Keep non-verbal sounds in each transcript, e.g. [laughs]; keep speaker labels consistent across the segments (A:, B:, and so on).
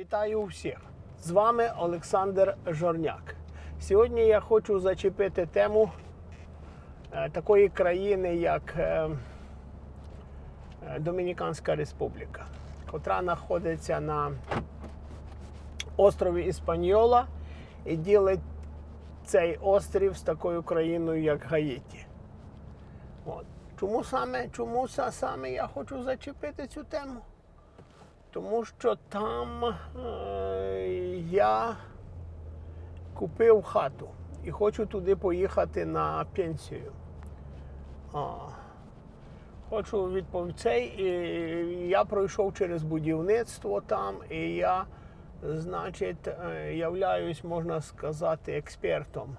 A: Вітаю всіх! З вами Олександр Жорняк. Сьогодні я хочу зачепити тему е, такої країни, як е, е, Домініканська Республіка, котра знаходиться на острові Іспаньола і ділить цей острів з такою країною, як Гаїті. От. Чому саме, чому саме я хочу зачепити цю тему? Тому що там е, я купив хату і хочу туди поїхати на пенсію. А, хочу відповідь цей, і я пройшов через будівництво там, і я, значить, е, являюсь, можна сказати, експертом.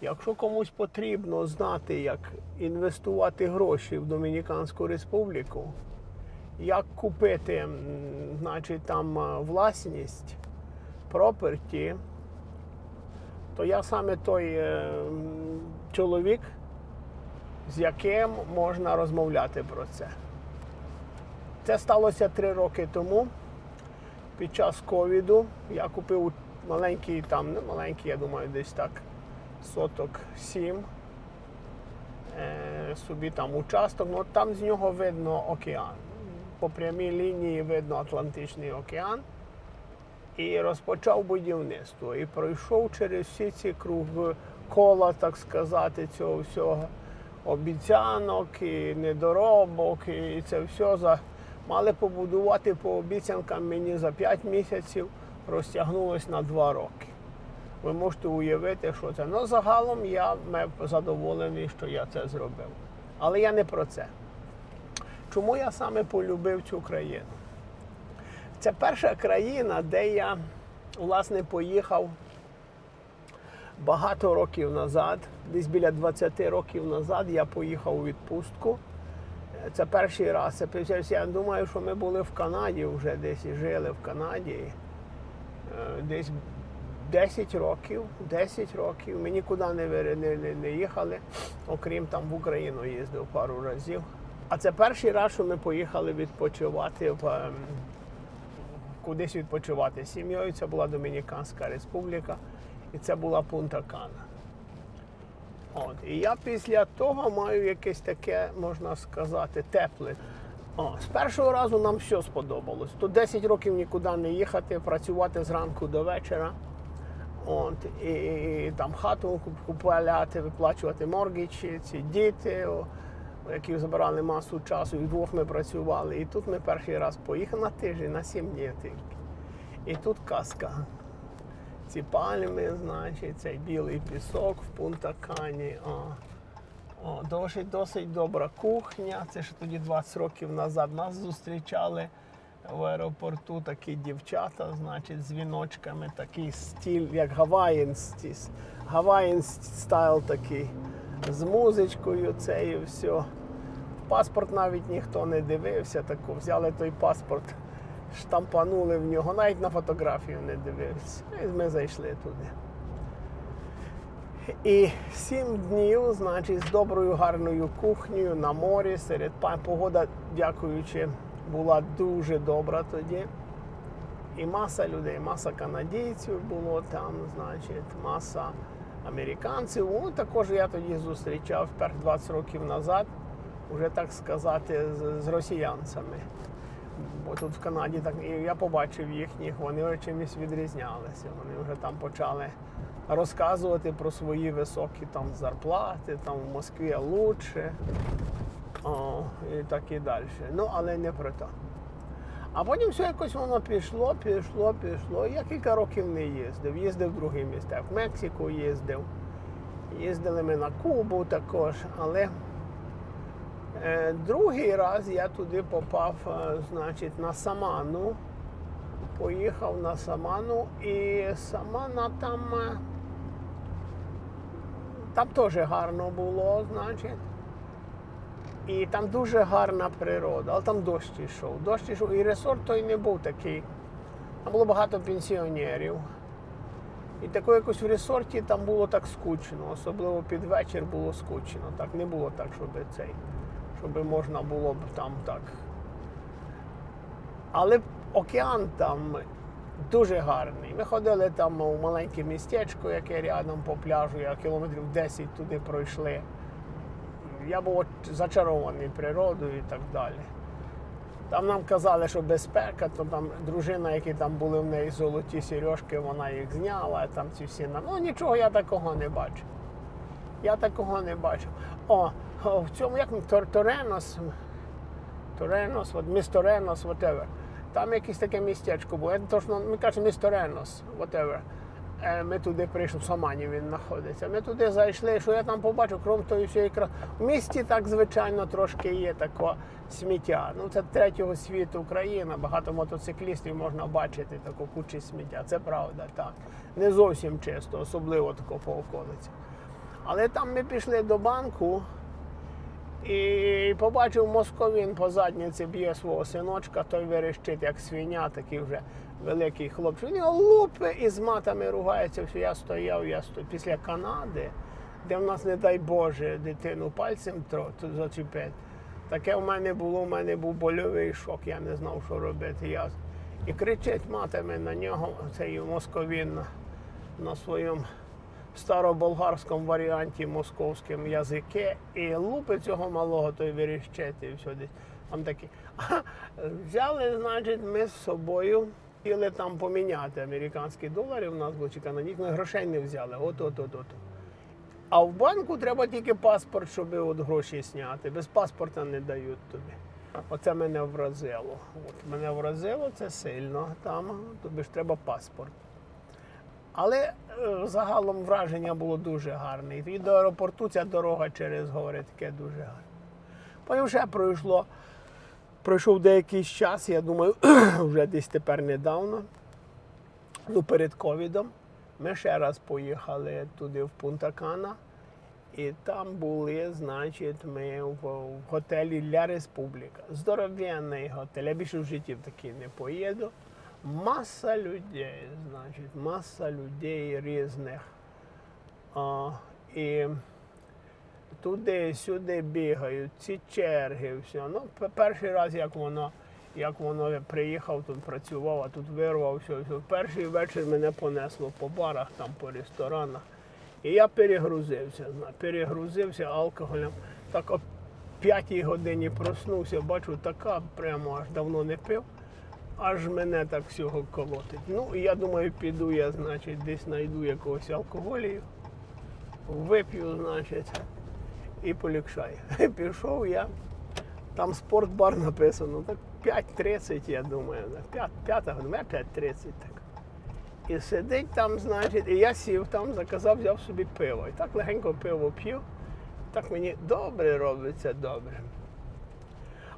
A: Якщо комусь потрібно знати, як інвестувати гроші в Домініканську республіку, як купити, значить, там е, власність, проперті, то я саме той е, чоловік, з яким можна розмовляти про це. Це сталося три роки тому. Під час ковіду я купив маленький, там, не маленький, я думаю, десь так, соток сім. Е, собі там участок, ну там з нього видно океан. По прямій лінії видно Атлантичний океан. І розпочав будівництво. І пройшов через всі ці круги кола, так сказати, цього всього обіцянок і недоробок, і це все за мали побудувати по обіцянкам мені за 5 місяців, розтягнулось на 2 роки. Ви можете уявити, що це. Ну, загалом я задоволений, що я це зробив. Але я не про це. Чому я саме полюбив цю країну? Це перша країна, де я власне поїхав багато років назад, десь біля 20 років назад я поїхав у відпустку. Це перший раз. Це я думаю, що ми були в Канаді вже десь і жили в Канаді. Е, Десь 10 років, 10 років. Ми нікуди не, не, не, не їхали, окрім там в Україну їздив пару разів. А це перший раз, що ми поїхали відпочивати в ем, кудись відпочивати з сім'єю. Це була Домініканська республіка і це була Пунта Кана. От. І я після того маю якесь таке, можна сказати, тепле. О, з першого разу нам все сподобалось. То 10 років нікуди не їхати, працювати зранку до вечора. От, і, і там хату куп- купляти, виплачувати моргічі, ці діти, о, які забирали масу часу, і вдвох ми працювали. І тут ми перший раз поїхали на тиждень, на сім днів тільки. І тут казка. Ці пальми, значить, цей білий пісок в Пунта-Кані. О, досить, досить добра кухня. Це ще тоді 20 років назад нас зустрічали в аеропорту такі дівчата, значить, з віночками, такий стиль, як Гаваїн стайл такий, з музичкою, це і все. Паспорт навіть ніхто не дивився, таку взяли той паспорт, штампанули в нього, навіть на фотографію не дивився. І ми зайшли туди. І сім днів, значить, з доброю гарною кухнею на морі, серед погода, дякуючи, була дуже добра тоді. І маса людей, маса канадійців було там, значить, маса американців. Ну, також я тоді зустрічав перш 20 років назад, вже так сказати, з, з росіянцями. Бо тут в Канаді так я побачив їхніх, вони чимось відрізнялися. Вони вже там почали розказувати про свої високі там зарплати, там в Москві лучше. О, і так і далі. Ну, але не про те. А потім все якось воно пішло, пішло, пішло. Я кілька років не їздив. Їздив в другі міста. В Мексику їздив. Їздили ми на Кубу також, але е, другий раз я туди попав, е, значить, на Саману. Поїхав на Саману і Самана там. е, Там теж гарно було, значить. І там дуже гарна природа, але там дощ йшов. Дощ йшов, і ресорт той не був такий. Там було багато пенсіонерів. І тако якось в ресорті там було так скучно, особливо під вечір було скучно. Так не було так, щоб цей, щоб можна було б там так. Але океан там Дуже гарний. Ми ходили там у маленьке містечко, яке рядом по пляжу, я кілометрів 10 туди пройшли. Я був зачарований природою і так далі. Там нам казали, що безпека, то там дружина, які там були в неї золоті сережки, вона їх зняла, там ці всі на. Ну нічого я такого не бачив. Я такого не бачив. О, в цьому як Тор- Торенос, Торенос, от місто Ренос, whatever. Там якесь таке містечко було. Я точно, ми кажемо місто Ренос, whatever. Е, Ми туди прийшли, в Самані він знаходиться. Ми туди зайшли, що я там побачив, крім тої всієї кра... В місті так, звичайно, трошки є таке сміття. Ну, це третього світу Україна, багато мотоциклістів можна бачити таку кучу сміття. Це правда, так. Не зовсім чисто, особливо тако по околиці. Але там ми пішли до банку і побачив московін по задніці б'є свого синочка, той верещить, як свиня, такий вже великий хлопчик. Він лупи і з матами ругається. Все, я стояв, я сто... після Канади, де в нас, не дай Боже, дитину пальцем зачепить. Таке в мене було, в мене був больовий шок, я не знав, що робити. Я... І кричить матами на нього, цей московін на, на своєму староболгарському варіанті московському язикі і лупи цього малого той виріщить і все десь. Там такі. Взяли, значить, ми з собою. Хотіли там поміняти американські долари, у нас чи канадські, ми грошей не взяли. От, от, от, от. А в банку треба тільки паспорт, щоб от гроші зняти. Без паспорта не дають тобі. Оце мене вразило. От мене вразило це сильно. Там тобі ж треба паспорт. Але е, загалом враження було дуже гарне. І до аеропорту ця дорога через гори таке дуже гарне. Потім ще пройшло, пройшов деякий час, я думаю, [clears throat] вже десь тепер недавно, ну перед ковідом. Ми ще раз поїхали туди в Пунта-Кана. І там були, значить, ми в, в готелі Ля Республіка. Здоровенний готель. Я більше в житті в такий не поїду. Маса людей, значить, маса людей різних. А, і туди, сюди бігають, ці черги, все. Ну, перший раз, як воно, як воно приїхав, тут працював, а тут вирвав все, все. Перший вечір мене понесло по барах, там, по ресторанах. І я перегрузився, перегрузився алкоголем. Так о п'ятій годині проснувся, бачу, така прямо аж давно не пив, аж мене так всього колотить. Ну, я думаю, піду я, значить, десь знайду якогось алкоголію, вип'ю, значить, і полікшай. [laughs] Пішов я, там спортбар написано, так 5.30, я думаю, 5, 5 година, 5.30 так. І сидить там, значить, і я сів там, заказав, взяв собі пиво. І так легенько пиво п'ю. Так мені добре робиться добре.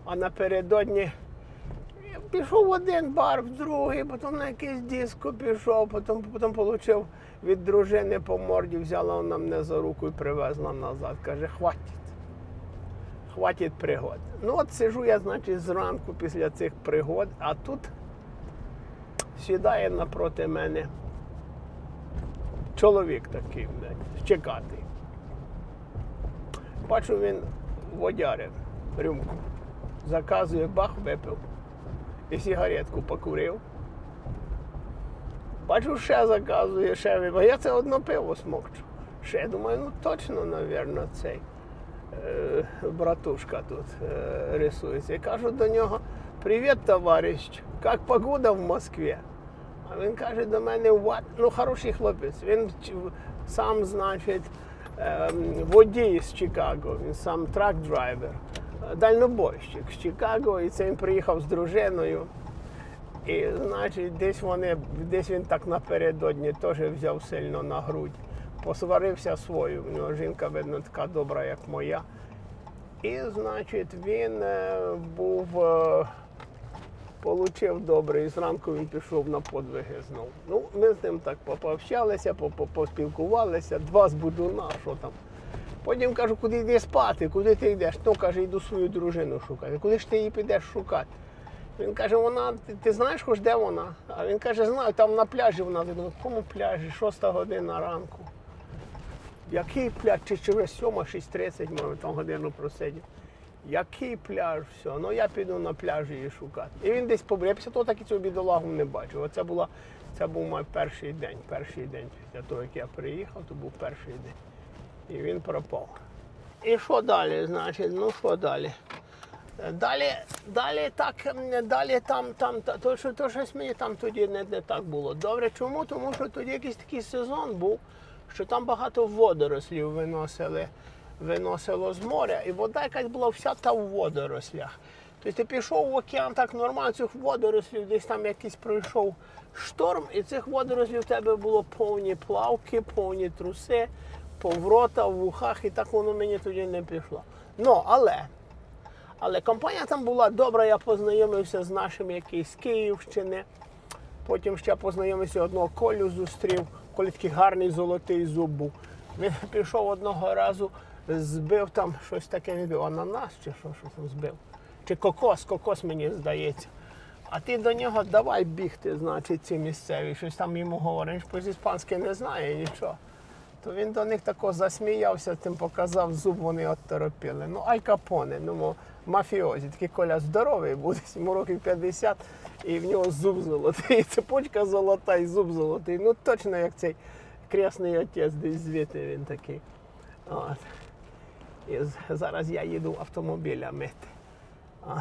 A: А напередодні пішов в один бар, в другий, потім на якийсь диско пішов, потім, потім отримав від дружини по морді, взяла вона мене за руку і привезла назад. Каже, хватить. Хватить пригод. Ну от сижу я, значить, зранку після цих пригод, а тут сідає напроти мене чоловік такий, блядь, чекатий. Бачу, він водярив рюмку. Заказує бах, випив. І сигаретку покурив. Бачу, ще заказує, ще випив. Я це одно пиво смокчу. Ще думаю, ну точно, мабуть, цей е, братушка тут е, рисується. І кажу до нього: Привіт, товариш, як погода в Москві? А він каже до мене, what? ну хороший хлопець. Він сам, значить, ем, водій з Чикаго, він сам трак-драйвер, дальнобойщик з Чикаго, і це він приїхав з дружиною. І, значить, десь вони, десь він так напередодні теж взяв сильно на грудь. Посварився свою. У нього жінка, видно, така добра, як моя. І, значить, він е, був. Е, Получив добре, і зранку він пішов на подвиги знову. Ну, ми з ним так пообщалися, по- по- поспілкувалися, два з будуна, що там. Потім кажу, куди йди спати, куди ти йдеш? Ну, каже, йду свою дружину шукати. Куди ж ти її підеш шукати? Він каже, вона, ти, ти знаєш хоч де вона? А він каже, знаю, там на пляжі вона. Думаю, кому пляжі? Шоста година ранку. Який пляж? Чи вже сьома, 6.30, може, там годину просидів. Який пляж, все. Ну я піду на пляж її шукати. І він десь побрів. Я після того так і цього бідолагу не бачив. Оце була, це був мій перший день. Перший день після того, як я приїхав, то був перший день. І він пропав. І що далі, значить? Ну що далі? Далі, далі так, далі там, там, то, що, то щось мені там тоді не, не так було. Добре, чому? Тому що тоді якийсь такий сезон був, що там багато водорослів виносили, виносило з моря, і вода якась була вся та в водорослях. Тобто ти пішов в океан так нормально, цих водорослів, десь там якийсь пройшов шторм, і цих водорослів в тебе було повні плавки, повні труси, поврота в вухах, і так воно мені тоді не пішло. Ну, але. Але компанія там була добра, я познайомився з нашим якийсь з Київщини. Потім ще познайомився одного Колю зустрів. Колі такий гарний золотий зуб був. Він пішов одного разу, збив там щось таке, він був ананас чи що, що там збив. Чи кокос, кокос мені здається. А ти до нього давай бігти, значить, ці місцеві. Щось там йому говорить, він ж по-іспанськи не знає нічого. То він до них тако засміявся, тим показав зуб, вони отторопіли. Ну, Аль Капоне, ну, мафіозі. Такий коля здоровий буде, йому років 50, і в нього зуб золотий, [laughs] цепочка золота і зуб золотий. Ну точно як цей кресний отець, десь звідти він такий. От. І зараз я їду автомобіля мити. А.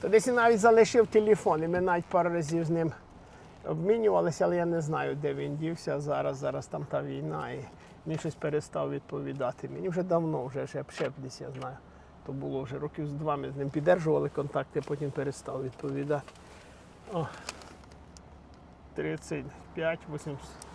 A: То десь навіть залишив телефон, і ми навіть пару разів з ним обмінювалися, але я не знаю, де він дівся зараз. Зараз там та війна, і він щось перестав відповідати. Мені вже давно, вже ще десь я знаю. То було вже років з два ми з ним піддержували контакти, потім перестав відповідати. О, 35, 80.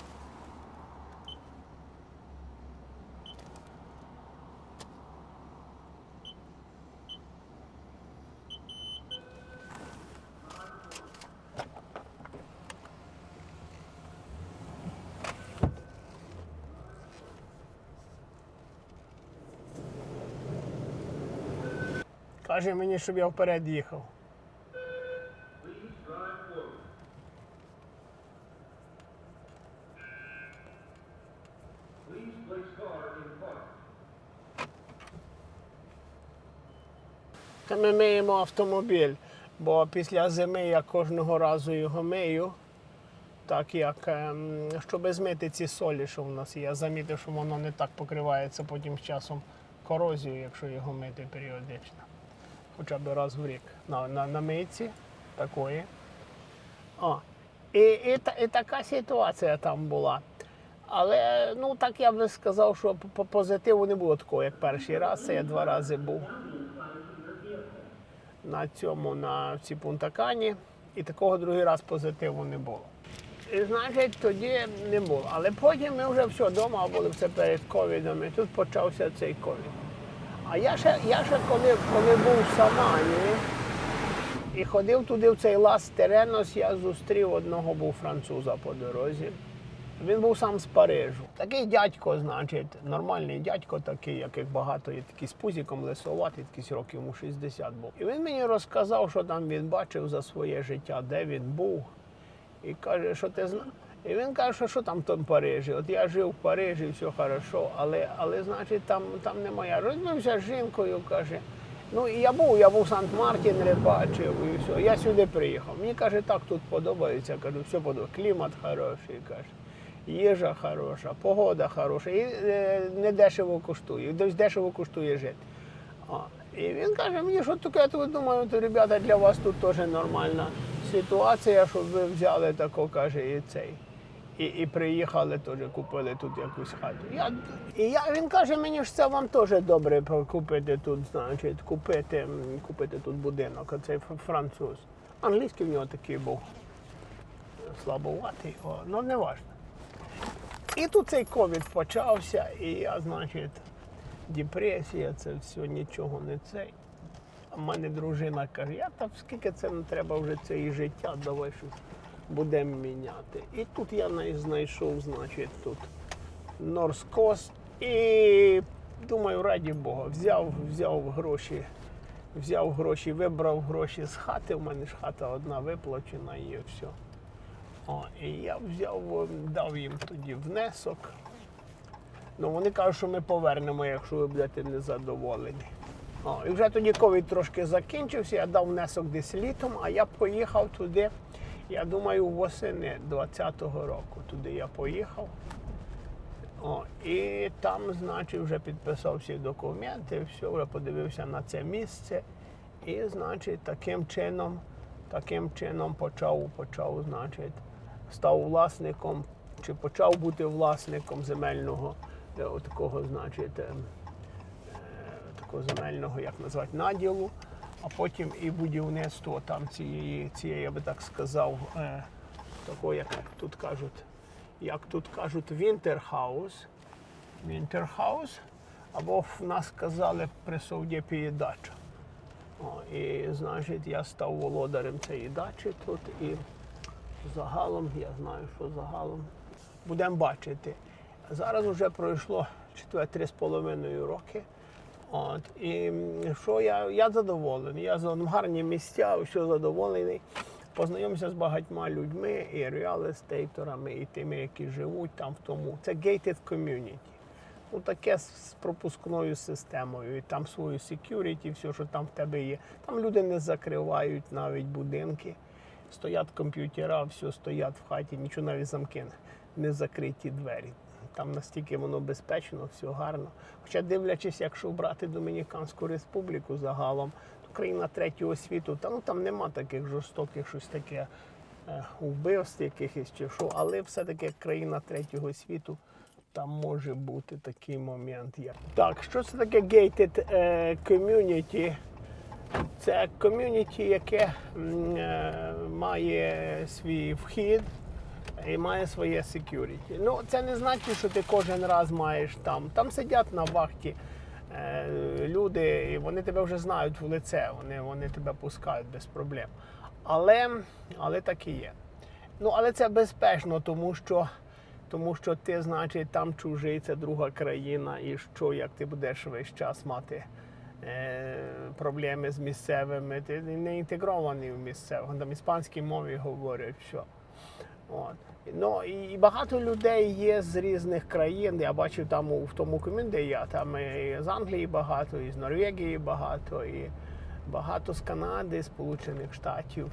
A: Каже мені, щоб я вперед їхав. Та ми миємо автомобіль, бо після зими я кожного разу його мию. Так як, ем, щоб змити ці солі, що в нас є. Я замітив, що воно не так покривається потім з часом корозією, якщо його мити періодично. Хоча б раз в рік. На, на, на мийці такої. О. І, і, та- і така ситуація там була. Але ну так я би сказав, що по позитиву не було такого, як перший раз. Це я два рази був на цьому, на цій пунтакані, і такого другий раз позитиву не було. І значить, тоді не було. Але потім ми вже все вдома були все перед ковідом, і тут почався цей ковід. А я ще, я ще коли, коли був в Самані і ходив туди в цей Лас Теренос, я зустрів одного був француза по дорозі. Він був сам з Парижу. Такий дядько, значить, нормальний дядько, такий, як їх багато є, такий з пузіком лисоватий, якийсь років йому 60 був. І він мені розказав, що там він бачив за своє життя, де він був. І каже, що ти зна. І він каже, що, що там в тому Парижі. От я жив в Парижі, все хорошо, але, але значить, там, там немає. Я розмовився з жінкою, каже. Ну і я був, я був Сант-Мартін, рибачив і все. Я сюди приїхав. Мені каже, так тут подобається. Кажу, все подобається. Клімат хороший, каже. Їжа хороша, погода хороша, і е, не дешево коштує. Десь дешево коштує жити. О, і він каже мені, що таке, я тут думаю, то, ребята, для вас тут теж нормальна ситуація, щоб ви взяли тако, каже, і цей. І, і приїхали теж, купили тут якусь хату. Я, і я, він каже мені, що це вам теж добре купити тут, значить, купити, купити тут будинок, оцей фр- француз. Англійський в нього такий був слабоватий, о, ну не важно. І тут цей ковід почався, і я, значить, депресія, це все нічого не цей. А в мене дружина каже, я так скільки це не треба вже це і життя, давай щось будемо міняти. І тут я знайшов, значить, тут Норскост і думаю, раді Бога, взяв, взяв гроші, взяв гроші, вибрав гроші з хати. У мене ж хата одна виплачена і все. О, і я взяв, дав їм тоді внесок. Ну вони кажуть, що ми повернемо, якщо ви будете незадоволені. О, і вже тоді ковід трошки закінчився, я дав внесок десь літом, а я поїхав туди. Я думаю, восени 20-го року туди я поїхав. О, і там, значить, вже підписав всі документи, все, вже подивився на це місце. І, значить, таким чином, таким чином почав, почав, значить, став власником, чи почав бути власником земельного е, такого, значить, е, е, такого земельного, як назвати, наділу, а потім і будівництво там цієї, цієї, я би так сказав, е, такого, як тут кажуть, як тут кажуть, Вінтерхаус. Вінтерхаус, або в нас казали при Совдєпії дача. О, і, значить, я став володарем цієї дачі тут і загалом, я знаю, що загалом будемо бачити. Зараз вже пройшло три з половиною роки. От, і що я, я задоволений. Я за гарні місця, все задоволений. Познайомився з багатьма людьми і реалістейторами, і тими, які живуть там в тому. Це gated community. Ну, таке з пропускною системою, і там свою security, все, що там в тебе є. Там люди не закривають навіть будинки. Стоять комп'ютера, все стоять в хаті, нічого навіть замки не закриті двері. Там настільки воно безпечно, все гарно. Хоча дивлячись, якщо брати Домініканську республіку загалом, то країна третього світу, там, ну, там нема таких жорстоких щось таке е, вбивств якихось чи що, але все-таки країна третього світу. Там може бути такий момент. Так, що це таке gated е, community? Це ком'юніті, яке е, має свій вхід і має своє security. Ну, це не значить, що ти кожен раз маєш там. Там сидять на вахті е, люди, і вони тебе вже знають в лице, вони, вони тебе пускають без проблем. Але, але так і є. Ну, але це безпечно, тому що, тому що ти, значить, там чужий, це друга країна, і що, як ти будеш весь час мати е, проблеми з місцевими, ти не інтегрований в місцевих, там іспанській мові говорять, що. От. Ну, і багато людей є з різних країн. Я бачив там в тому де я там і з Англії багато, і з Норвегії багато, і багато з Канади, Сполучених Штатів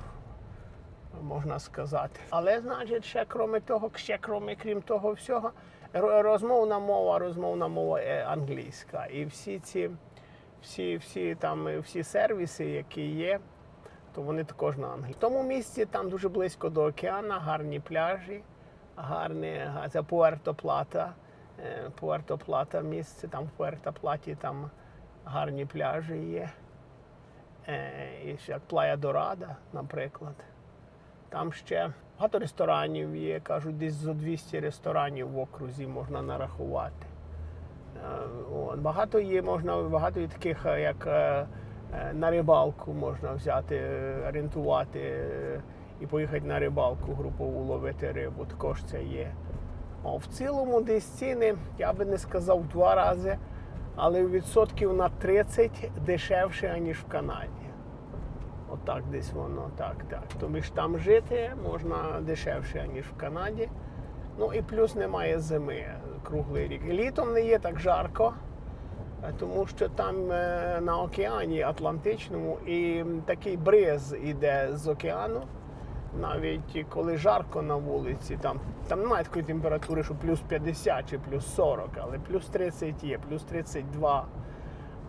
A: можна сказати. Але, значить, ще крім того, ще крім, крім того всього, розмовна мова, розмовна мова англійська. І всі ці, всі, всі там всі сервіси, які є, то вони також на англійській. В тому місці там дуже близько до океану, гарні пляжі, гарні, га- це Пуерто Плата. е, Пуерто Плата місце, там в Пуерто Платі там гарні пляжі є. Е, І ще як Плая Дорада, наприклад. Там ще багато ресторанів є, кажуть, десь зо 200 ресторанів в окрузі можна нарахувати. Е. Багато є, можна, багато є таких, як на рибалку можна взяти, е, орієнтувати е, і поїхати на рибалку групову ловити рибу. Також це є. О, в цілому десь ціни, я би не сказав два рази, але відсотків на 30 дешевше, ніж в Канаді. Отак десь воно, так, так. Тобі ж там жити можна дешевше, ніж в Канаді. Ну і плюс немає зими круглий рік. Літом не є так жарко, е, тому що там е, на океані Атлантичному і такий бриз іде з океану. Навіть коли жарко на вулиці, там, там немає такої температури, що плюс 50 чи плюс 40, але плюс 30 є, плюс 32.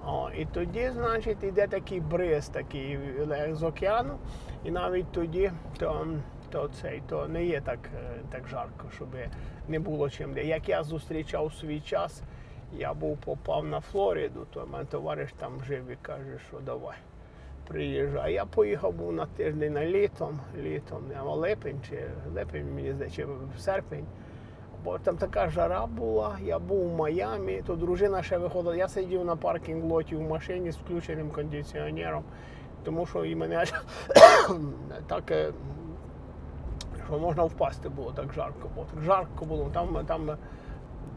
A: О, і тоді, значить, йде такий бриз такий е, з океану, і навіть тоді то, то, цей, то не є так, е, так жарко, щоб не було чим. де. Як я зустрічав свій час, я був попав на Флориду, то мене товариш там жив і каже, що давай. Приїжджай. Я поїхав був на тиждень на літом, літом, не, липень чи липень, мені здається, чи серпень. Бо там така жара була, я був у Майамі, то дружина ще виходила. Я сидів на паркінг-лоті в машині з включеним кондиціонером, тому що і мене [coughs] так, е, що можна впасти було, так жарко було. Так жарко було. Там, там,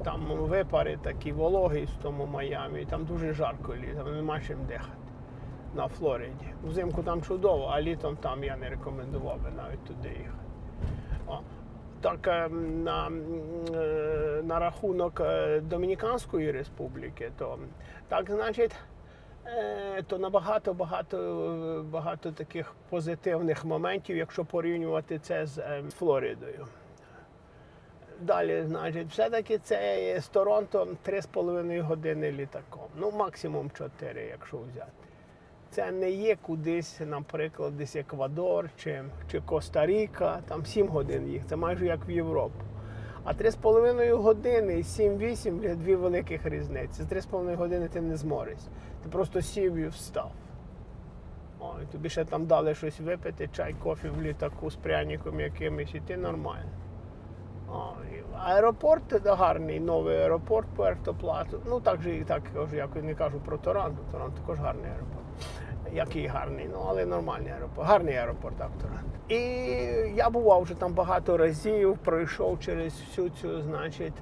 A: там випари такі вологі в тому Майамі, там дуже жарко літом, нема чим дихати. На Флориді. Взимку там чудово, а літом там я не рекомендував би навіть туди їхати. О, Так, е, на, е, на рахунок е, Домініканської республіки, то так, значить, то набагато багато, багато таких позитивних моментів, якщо порівнювати це з е, Флоридою. Далі, значить, все-таки це з Торонто 3,5 години літаком. Ну, максимум 4, якщо взяти. Це не є кудись, наприклад, десь Еквадор чи, чи Коста-Ріка, там 7 годин їх, це майже як в Європу. А 3,5 години і 7-8 є дві великих різниці. За 3,5 години ти не зморишся. Ти просто сів і встав. Ой, тобі ще там дали щось випити, чай, кофе в літаку з пряником якимось, і ти нормально. Аеропорт гарний, новий аеропорт Пуерто Плато. Ну так же і так кажу, як не кажу про Торонто. Торонто також гарний аеропорт. Який гарний, ну але нормальний аеропорт. Гарний аеропорт, Торонто. І я бував вже там багато разів, пройшов через всю цю, значить,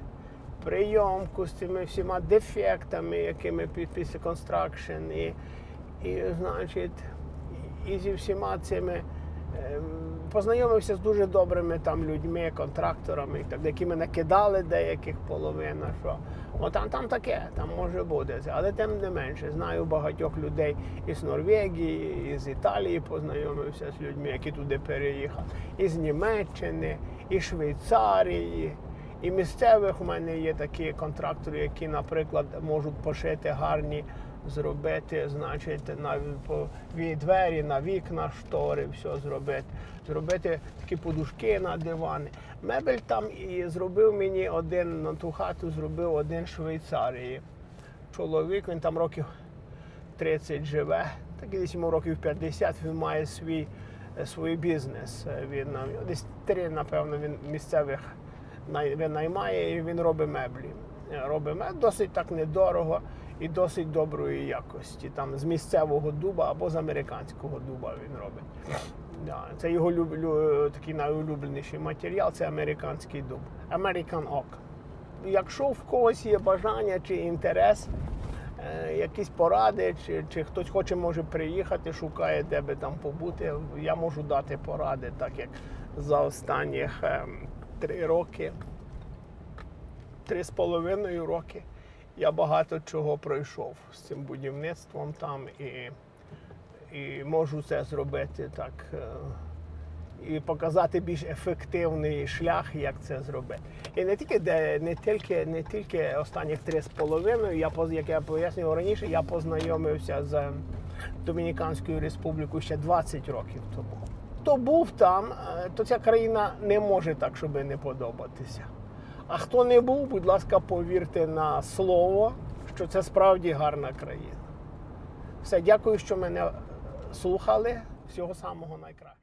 A: прийомку з цими всіма дефектами, якими пі- після констракшн, і, і, значить, і, зі всіма цими. Познайомився з дуже добрими там людьми, контракторами, так, які мене кидали деяких половина, що о, там, там таке, там може бути. Але тим не менше, знаю багатьох людей із Норвегії, із Італії познайомився з людьми, які туди переїхали, із Німеччини, із Швейцарії. І місцевих у мене є такі контрактори, які, наприклад, можуть пошити гарні, зробити, значить, на двері, на вікна, штори, все зробити. Зробити такі подушки на дивани. Мебель там і зробив мені один на ту хату, зробив один Швейцарії. Чоловік, він там років 30 живе, так десь йому років 50, він має свій, е, свій бізнес. Е, Він десь три, напевно, він місцевих най- наймає і він робить меблі. Е, Робить меблі досить так недорого і досить доброї якості. Там з місцевого дуба або з американського дуба він робить. Да, це його люб, лю- такий найулюбленіший матеріал це американський дуб. American Oak. Якщо в когось є бажання чи інтерес, е, якісь поради, чи, чи хтось хоче може приїхати, шукає, де би там побути, я можу дати поради, так як за останніх ем, три роки, три з половиною роки я багато чого пройшов з цим будівництвом там і, і можу це зробити так. е, і показати більш ефективний шлях, як це зробити. І не тільки де не тільки не тільки останніх три з половиною. Я як я пояснював раніше, я познайомився з Домініканською Республікою ще 20 років тому. Хто був там, е, то ця країна не може так, щоб не подобатися. А хто не був, будь ласка, повірте на слово, що це справді гарна країна. Все, дякую, що мене слухали. Всього самого найкращого.